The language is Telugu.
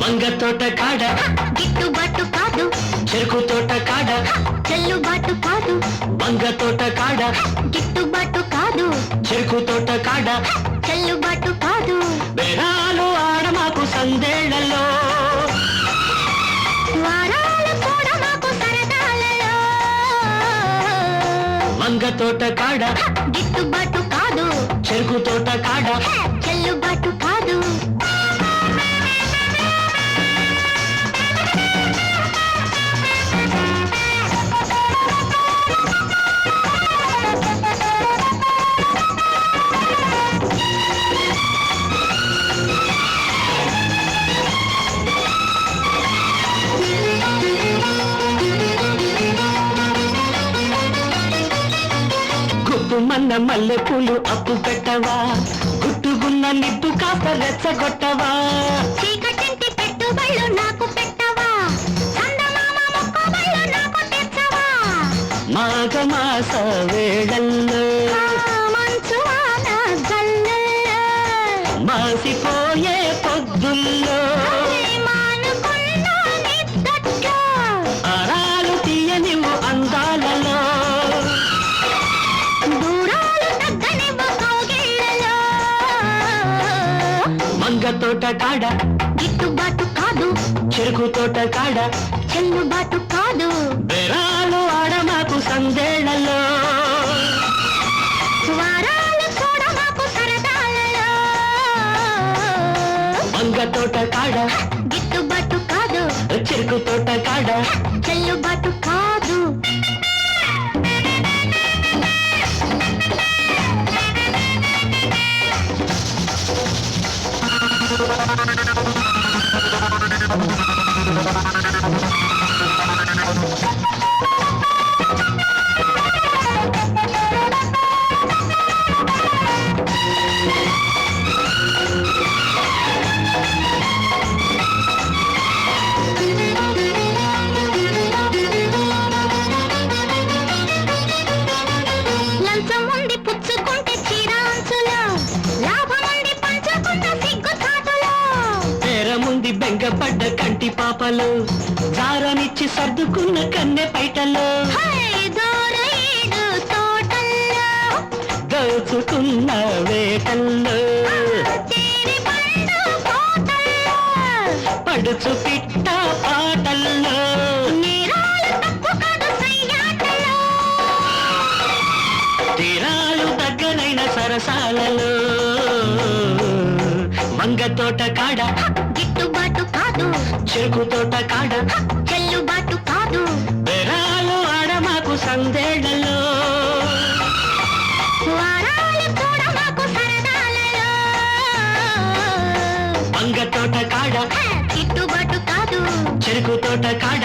వంగ తోట కాడ గిట్టుబాటు కాదు చెరుకు తోట కాడ. చెల్లుబాటు కాదు. వంగ తోట కాడ. గిట్టుబాటు కాదు. చెరుకు తోట కాడ. చెల్లుబాటు కాదు. బేరాలు ఆడమాకు సందేళ్ళలో వారాలు కూడా మాకు సరదాలలో. వంగ తోట కాడ. గిట్టుబాటు కాదు. చెరుకు తోట కాడ. గుప్పుమన్న మల్లె పూలు అప్పు పెట్టవా? గుట్టుగున్న నిప్పు కాస్త రెచ్చగొట్టవా? చీకటింటి పెట్టుబళ్ళు నాకు పెట్టవా? చందమామ మొక్కబళ్ళు నాకు తెచ్చవా? మాఘమాస వేళల్లో మంచు మాసిపోయే పొద్దుల్లో తోట కాడ. గిట్టుబాటు కాదు. చెరుకు తోట కాడ. చెల్లుబాటు కాదు. బెరాలు ఆడమాకు సందేళ్ళలో సరదాలలో. మంగ తోట కాడ. గిట్టుబాటు కాదు. చెరుకు తోట కాడ. చెల్లుబాటు కాదు. పాపలు జారనిచ్చి సర్దుకున్న కన్నె పైటలు. దోచుకున్న వేటల్లో. పడుచు పిట్ట పాటల్లో. తీరాలు దగ్గరైన సరసాలలో. మంగ తోట కాడ గిట్టుబాటు కాదు. చెరుకు తోట కాడ చెల్లుబాటు కాదు. బెరాలు సందేళ్ళలో కూడా మాకు మంగ తోట కాడ గిట్టుబాటు కాదు. చెరుకు తోట కాడ